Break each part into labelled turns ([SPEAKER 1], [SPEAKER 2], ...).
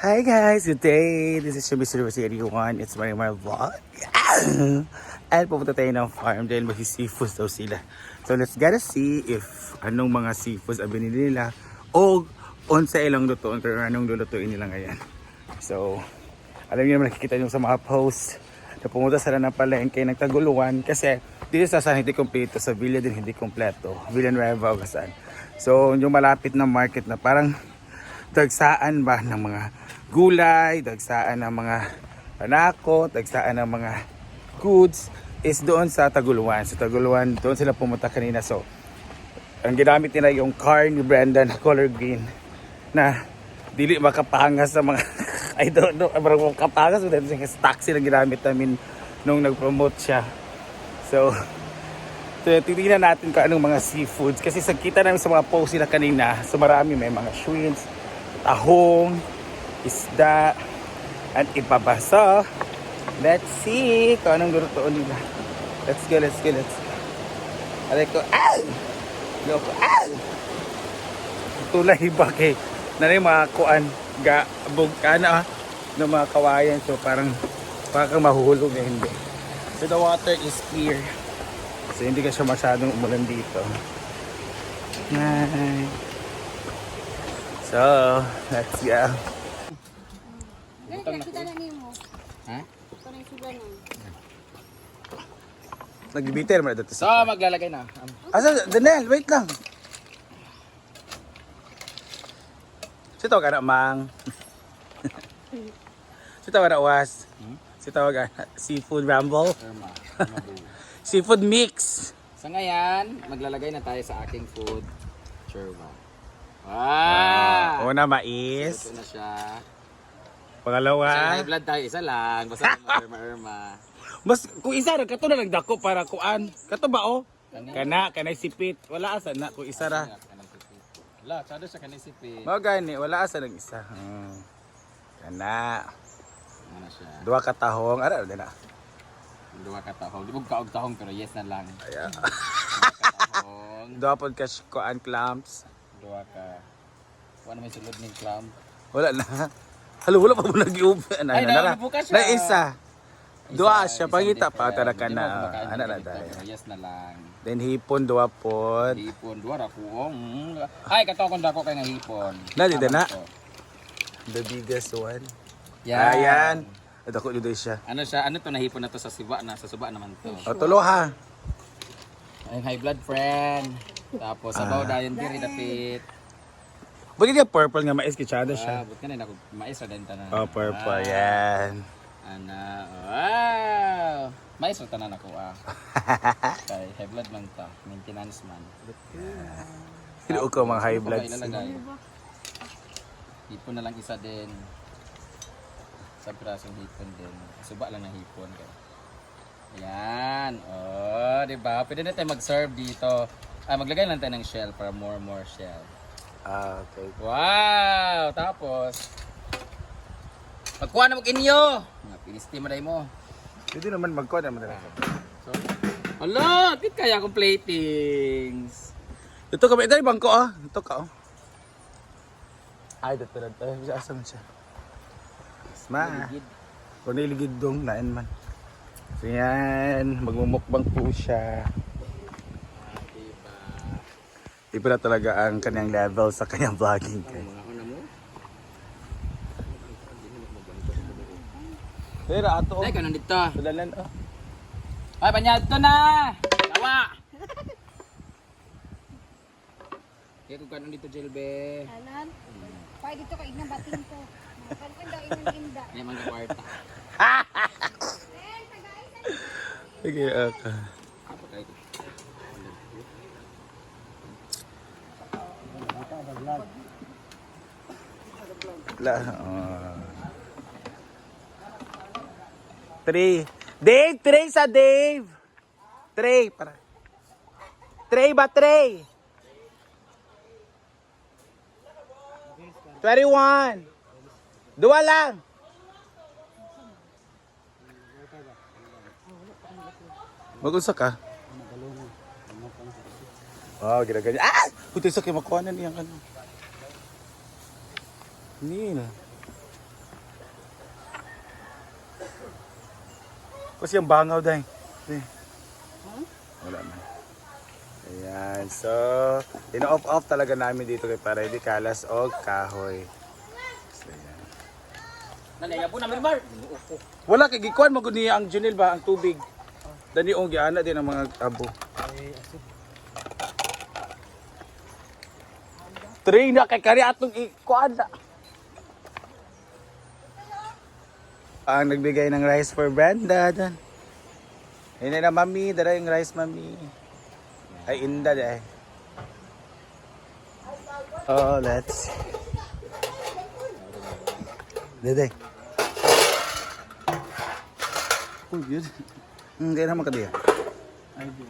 [SPEAKER 1] Hi guys, good day. This is Mr. University 81. It's my my vlog. At pupunta tayo ng farm dahil may seafoods daw sila. So let's gotta see if anong mga seafoods ang binili nila o unsa ilang lutuin pero anong lulutuin nila ngayon. So, alam niyo naman nakikita niyo sa mga post na pumunta sila ng palengke ng Taguluan kasi dito sa San hindi kompleto, sa Villa din hindi kompleto. Villanueva o Gasan. So, yung malapit na market na parang dagsaan ba ng mga gulay, dagsaan ng mga panako, dagsaan ng mga goods is doon sa Taguluan. Sa Taguluan, doon sila pumunta kanina. So, ang ginamit nila yung car ni Brendan, color green, na dili makapangas sa mga, I don't know, parang makapangas, but yung stock sila ginamit namin nung nag-promote siya. So, So, titignan natin kung anong mga seafoods. Kasi sa kita namin sa mga post nila kanina, so marami may mga shrimps, tahong, isda, at iba pa. So, let's see kung anong lutuin nila. Let's go, let's go, let's go. Aray ko, ah! Go ko, ah! Tulay ba kay na rin mga kuan, ga, bug, ano ah, ng mga kawayan. So, parang, parang mahuhulog na hindi. So, the water is clear. So hindi ka siya masyadong umulan dito. Hi. So, let's go.
[SPEAKER 2] Ganun ka, kita na nimo.
[SPEAKER 3] Ha?
[SPEAKER 2] Ito na yung.
[SPEAKER 1] Nagbibiter mo na dito
[SPEAKER 3] So,
[SPEAKER 1] sa...
[SPEAKER 3] maglalagay na. Um,
[SPEAKER 1] Asa, Danel, wait lang. Si tawag na mang. si tawag na was. Si tawag na seafood ramble.
[SPEAKER 3] Irma. Irma Boo.
[SPEAKER 1] Seafood mix.
[SPEAKER 3] So ngayon, maglalagay na tayo sa aking food. Churma.
[SPEAKER 1] Ah, una mais.
[SPEAKER 3] Ito na siya.
[SPEAKER 1] Pangalawa.
[SPEAKER 3] high blood tayo, isa lang. Basta Irma, Irma.
[SPEAKER 1] Mas kung isa ra kato na lang dako para kuan. Kato ba oh?
[SPEAKER 3] Kani?
[SPEAKER 1] Kana kanay sipit. Wala asa na kung isa ra.
[SPEAKER 3] Wala, tsado siya kanisipin.
[SPEAKER 1] Mao gani wala asa ng isa. Hmm. Kana
[SPEAKER 3] Ano siya?
[SPEAKER 1] duha ka tahong ara na.
[SPEAKER 3] Dua ka tahong. Di mo kaog tahong pero yes na lang.
[SPEAKER 1] Duha pod ka kuan clamps.
[SPEAKER 3] Dua ka. Wala may sulod ng clam.
[SPEAKER 1] Wala na. Halo wala pa mo nag-iubi. Ano
[SPEAKER 3] Ay,
[SPEAKER 1] na
[SPEAKER 3] siya.
[SPEAKER 1] Na isa. Duha
[SPEAKER 3] Isa-
[SPEAKER 1] siya pangita pa
[SPEAKER 3] mo
[SPEAKER 1] na.
[SPEAKER 3] ng
[SPEAKER 1] na
[SPEAKER 3] pero Yes na lang.
[SPEAKER 1] Then hipon duha pod.
[SPEAKER 3] Hipon, dua ra ko. Mm. Ay, kato akong dako kay nga hipon.
[SPEAKER 1] Na, di na. The biggest one.
[SPEAKER 3] Yan.
[SPEAKER 1] Ayan. At ako dito siya.
[SPEAKER 3] Ano siya? Ano to nahipon na to sa siba na? Sa suba naman to.
[SPEAKER 1] O tulo ha.
[SPEAKER 3] Ay, high blood friend. Tapos
[SPEAKER 1] Ah.
[SPEAKER 3] sabaw dayon diri dapit.
[SPEAKER 1] Bakit yung purple nga mais kichada
[SPEAKER 3] Ah,
[SPEAKER 1] siya?
[SPEAKER 3] but kanina ako mais ra din tanan.
[SPEAKER 1] Oh, purple.
[SPEAKER 3] Ah,
[SPEAKER 1] Yan.
[SPEAKER 3] Ana. Wow. Mais ra tanan ako ah. Kay high blood man ta, maintenance man.
[SPEAKER 1] Hilo ko mga high blood.
[SPEAKER 3] Hipon na lang isa din. Sa pirasong hipon din. Suba lang ng hipon. Kaya. Yan. Oh, di ba? Pwede na tayo mag-serve dito. Ah, maglagay lang tayo ng shell para more more shell.
[SPEAKER 1] Ah, okay.
[SPEAKER 3] Wow! Tapos, magkuha na mo kinyo! Mga pinisti mo mo.
[SPEAKER 1] Pwede naman magkuha naman talaga.
[SPEAKER 3] So, Hala! Kit kaya akong platings.
[SPEAKER 1] Ito ka ba? Ito bangko ah. Ito ka oh. Ay, dito na tayo. Asa man siya?
[SPEAKER 3] Ligid.
[SPEAKER 1] Kung niligid dong, nain man. So yan, magmumukbang po siya. Iba na talaga ang kanyang level sa kanyang vlogging. Pero ato.
[SPEAKER 3] Ay, ka nandito.
[SPEAKER 1] Sulalan oh.
[SPEAKER 3] Ay, panyad to na! Tawa! Kaya kung kanon dito, Jelbe.
[SPEAKER 2] Alan, pa dito ka ignang bating ko. Kalkanda inang inda.
[SPEAKER 3] Ay, mga kwarta.
[SPEAKER 1] Sige, okay.
[SPEAKER 3] Apa kayo ito?
[SPEAKER 1] La, oh. Three. Dave, three sa Dave. Three, para. Three ba, three? 21. Dua lang. Mag-unsa ka? Wow, ginaganyan. Ah! Puti sa kimakuha na niyang ano. Neil. Kasi ang bangaw dahil. Hmm? Wala na. Ayan. So, ino-off-off talaga namin dito kay Paredi Kalas o Kahoy. So, ayan.
[SPEAKER 3] Nanayabo na, Mirmar.
[SPEAKER 1] Wala kay Gikuan. Maguni ang Junil ba? Ang tubig. Dani ong giana din ang mga abo. Ay, Train na kay Kari atong ikuan na. Ang nagbigay ng rice for Brenda. Dan. Hindi na mami, dala yung rice mami. Ay inda deh. Oh, let's. Dede. Oh, good. Hmm, kaya naman ka diya.
[SPEAKER 4] Ay, di.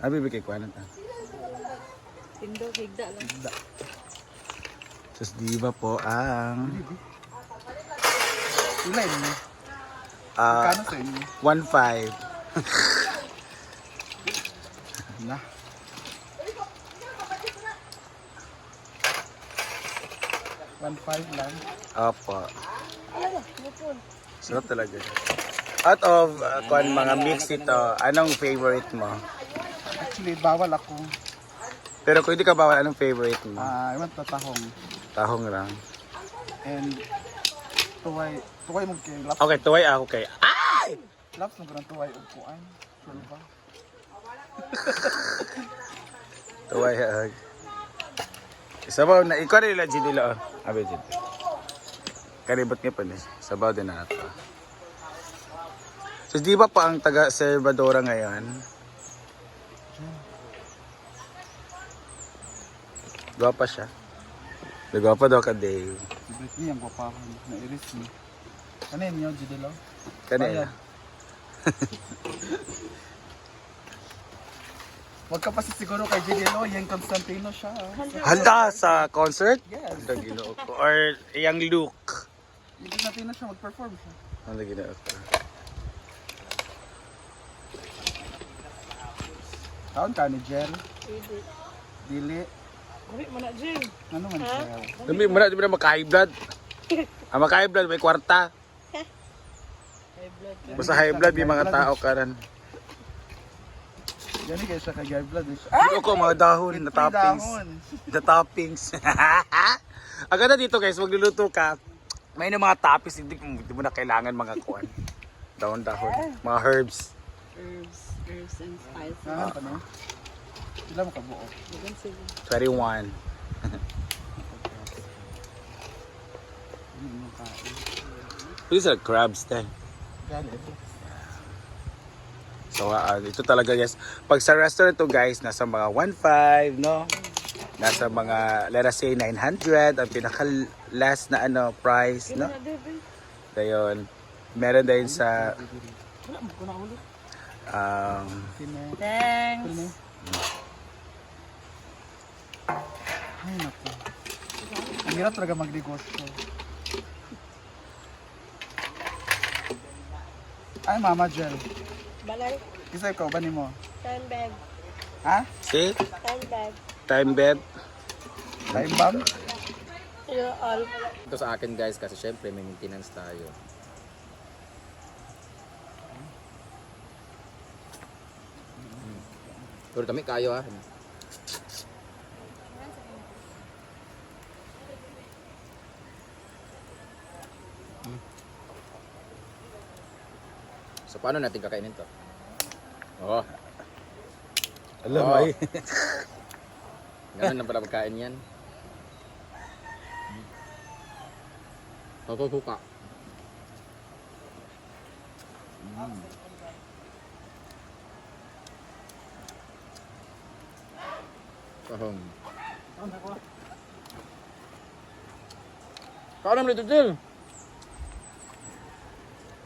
[SPEAKER 1] Abi bigay ko ta.
[SPEAKER 2] Tindo, higda lang.
[SPEAKER 1] Sus di ba po ang
[SPEAKER 4] Mo.
[SPEAKER 1] ah
[SPEAKER 4] Kano sa inyo?
[SPEAKER 1] 1.5.
[SPEAKER 4] Na. One five lang.
[SPEAKER 1] Opo. Sarap talaga. Out of uh, kuan mga mix ito, anong favorite mo?
[SPEAKER 4] Actually, bawal ako.
[SPEAKER 1] Pero kung hindi ka bawal, anong favorite mo?
[SPEAKER 4] Ah, iwan tatahong.
[SPEAKER 1] Tahong lang.
[SPEAKER 4] And tuway, tuway mo kay laps.
[SPEAKER 1] Okay, tuway ako kay. Ay!
[SPEAKER 4] Laps mo ganang tuway ug kuan. Sure ba?
[SPEAKER 1] Tuway hag. Sabaw na, ikaw rin nila nila. oh. Abi dito. Karibot nga pa niya. Sabaw din na ito. So, di ba pa ang taga Salvadora ngayon? Gwapa siya. Gwapa daw ka, Dave.
[SPEAKER 4] Britney ang gwapahon na iris ni. Ano yun yun, Jidelo?
[SPEAKER 1] Kanina.
[SPEAKER 4] Huwag ka pa siguro kay Jidelo, yung Constantino siya.
[SPEAKER 1] Handa sa concert?
[SPEAKER 4] Yes.
[SPEAKER 1] Handa ginoo ko. Or yung look.
[SPEAKER 4] Yung Constantino siya, mag-perform siya.
[SPEAKER 1] Handa ginoo ko.
[SPEAKER 4] Taon ka ni Jel? Dili.
[SPEAKER 2] Uy, mana Jim.
[SPEAKER 4] Ano man Jel?
[SPEAKER 1] Dami mo na, di mo na maka-high blood. Ang blood, may kwarta. Basta high blood, yung mga tao karan.
[SPEAKER 4] Gani kayo siya kay Gary Blood.
[SPEAKER 1] Dito ko mga dahon na
[SPEAKER 4] May
[SPEAKER 1] toppings. The toppings. Ang ganda dito guys, magluluto ka. May na mga toppings, hindi, hindi mo na kailangan mga kuan. Dahon-dahon. Mga herbs.
[SPEAKER 2] Herbs, herbs and spices.
[SPEAKER 4] Ah, ano? Sila mo kabuo.
[SPEAKER 1] 21.
[SPEAKER 4] Ano yung kain?
[SPEAKER 1] These are crabs then. So, ah, ito talaga guys. Pag sa restaurant to guys, nasa mga 1.5, no? Nasa mga, let us say, 900. Ang pinaka last na ano, price, no? Dayon. Meron din sa, um.
[SPEAKER 2] Thanks.
[SPEAKER 4] Ay, naku. Ang hirap talaga magnegosyo. Ay, Mama Jel.
[SPEAKER 2] Balay,
[SPEAKER 4] Isa ikaw, ba ni mo?
[SPEAKER 2] time bag,
[SPEAKER 4] Ha?
[SPEAKER 1] see?
[SPEAKER 2] time bag.
[SPEAKER 1] Time bed.
[SPEAKER 4] Time bomb?
[SPEAKER 2] You're all.
[SPEAKER 3] Ito sa akin guys kasi syempre may maintenance tayo. Mm. Pero kami kayo ah. So paano natin kakainin to? Oh,
[SPEAKER 1] Alam mo
[SPEAKER 3] Oo.
[SPEAKER 1] eh.
[SPEAKER 3] ganun na pala pagkain yan. Ako suka. Mm. Kahong. Kaon naman dito, Jill.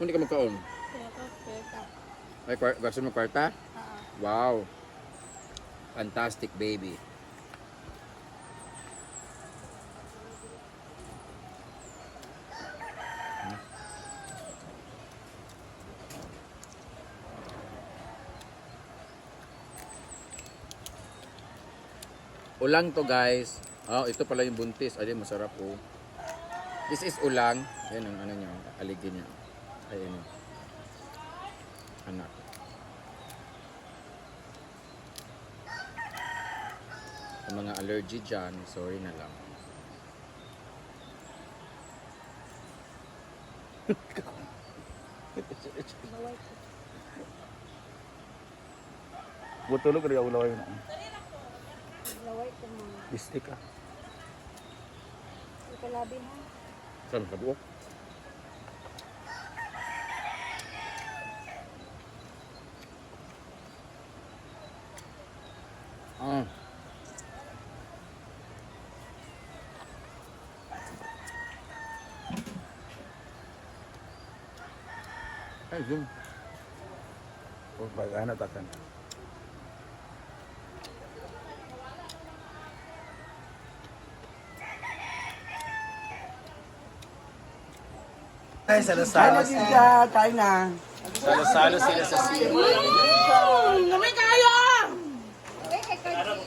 [SPEAKER 3] Hindi ka magkaon. May kwar- gusto mo kwarta? Wow. Fantastic baby. Ulang to guys. Oh, ito pala yung buntis. Ay, masarap po. This is ulang. Yan ang ano niya, aligi niya. Ayan. Anak. Sa mga allergy dyan, sorry na lang.
[SPEAKER 1] Butulog rin ako laway na.
[SPEAKER 2] Laway ko mga.
[SPEAKER 1] Bistik ah.
[SPEAKER 2] Ikalabin ha.
[SPEAKER 1] Saan ka buok? Zoom. Oh, baga na takan. Ay, salo-salo.
[SPEAKER 4] Kain na.
[SPEAKER 1] Salo-salo sila sa siya.
[SPEAKER 2] Eh, kay Cardi.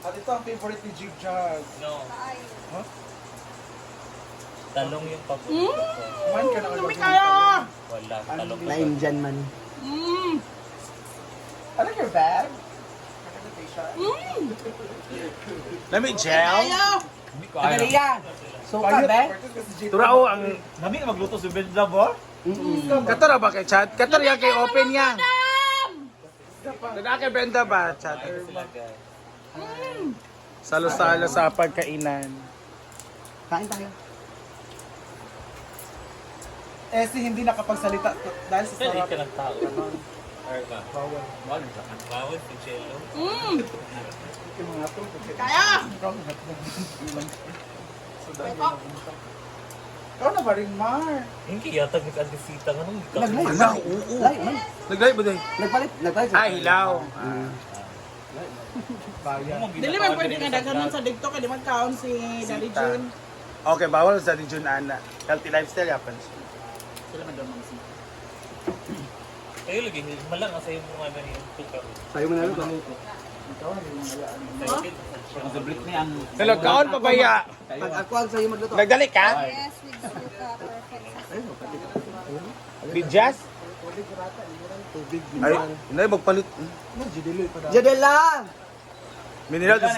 [SPEAKER 4] At ito ang favorite ni Jig Jug.
[SPEAKER 2] Ay.
[SPEAKER 5] Talong yung paborito ko.
[SPEAKER 4] Kumain ka na kayo.
[SPEAKER 5] Wala, talong
[SPEAKER 4] Na Indian man. Ano your bag?
[SPEAKER 1] Lami gel.
[SPEAKER 5] Hindi ko ayaw.
[SPEAKER 4] Suka, be?
[SPEAKER 1] Turao ang
[SPEAKER 5] Nami ka magluto sa Benda ba?
[SPEAKER 1] Katara ba kay chat? Katara yan kay open yan. Nagka kay Brenda ba chat?
[SPEAKER 5] Guys.
[SPEAKER 1] Salo-salo sa pagkainan.
[SPEAKER 4] Kain tayo. Eh, si hindi nakapagsalita to- dahil sa
[SPEAKER 5] Pwede
[SPEAKER 4] sarap.
[SPEAKER 5] ka ng tao. Or ba? Bawal. Bawal sa kan. Bawal si Chelo.
[SPEAKER 4] Yung mga to.
[SPEAKER 6] Kaya!
[SPEAKER 4] Ikaw na ba rin, Mar?
[SPEAKER 5] Hindi yata nag-adisita nga nung ikaw.
[SPEAKER 4] Naglay.
[SPEAKER 1] Ala, oo.
[SPEAKER 4] Lay, man.
[SPEAKER 1] Naglay ba day?
[SPEAKER 4] Nagpalit. Nagpalit.
[SPEAKER 1] Ah, hilaw.
[SPEAKER 4] Bayan.
[SPEAKER 6] Dili man pwede nga daghanon sa dito kay di man kaon si Daddy
[SPEAKER 1] Sita.
[SPEAKER 6] Jun.
[SPEAKER 1] Okay, bawal sa ni Jun Ana. Healthy lifestyle yapan.
[SPEAKER 6] Sila man daw mga si.
[SPEAKER 5] Kayo lagi, malang asa yung mga nani yung tuka.
[SPEAKER 4] Sayo mo na rin ba?
[SPEAKER 1] Hello, kaon pa ba ya?
[SPEAKER 4] Pag ako ang sayo magluto.
[SPEAKER 1] Nagdali ka?
[SPEAKER 2] Yes, with suka. Perfect.
[SPEAKER 1] Bidyas?
[SPEAKER 4] Tubig.
[SPEAKER 1] Ay, inay magpalit.
[SPEAKER 4] Jadela!
[SPEAKER 1] Mineral dos.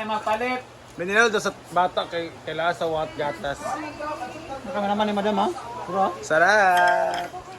[SPEAKER 1] Mineral dos sa bata kay kailangan sa wat gatas.
[SPEAKER 4] Kami naman ni Madam, ha? Puro?
[SPEAKER 1] Sarap.